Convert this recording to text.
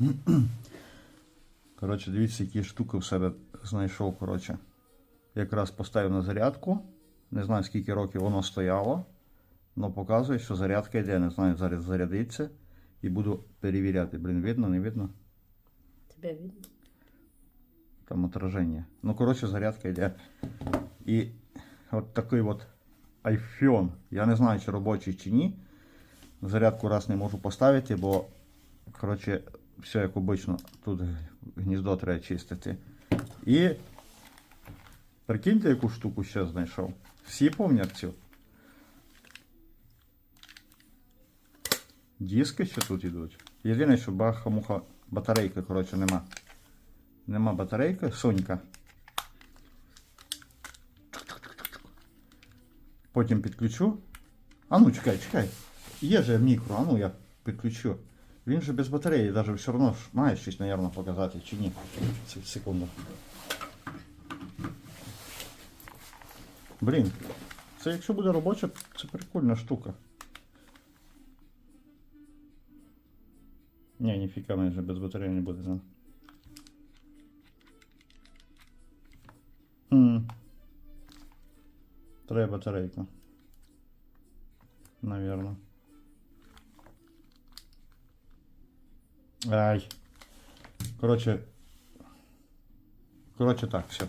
Коротше, дивіться, які штуки в себе знайшов. Коротше. Якраз поставив на зарядку. Не знаю, скільки років воно стояло. але показує, що зарядка йде. Не знаю, зараз зарядиться. І буду перевіряти. Блін, видно, не видно? Тебе видно? Там отражение. Ну, коротше, зарядка йде. І от такий от iPhone. Я не знаю, чи робочий, чи ні. Зарядку раз не можу поставити, бо, коротше, все як обично, тут гніздо треба чистити. І прикиньте, яку штуку ще знайшов. Всі пам'ятають цю. Диски ще тут йдуть. Єдине, що баха-муха батарейки, коротше, нема. Нема батарейки, Сонька. Потім підключу. А ну чекай, чекай. Є же мікро, а ну я підключу. Він же без батареї, навіть все одно має щось, мабуть, показати, чи ні. Секунду. Блін, це якщо буде робоча, це прикольна штука. Ні, ніфіка майже без батареї не буде. Да. Треба батарейка. Наверно. Ай. Короче. Короче так, все.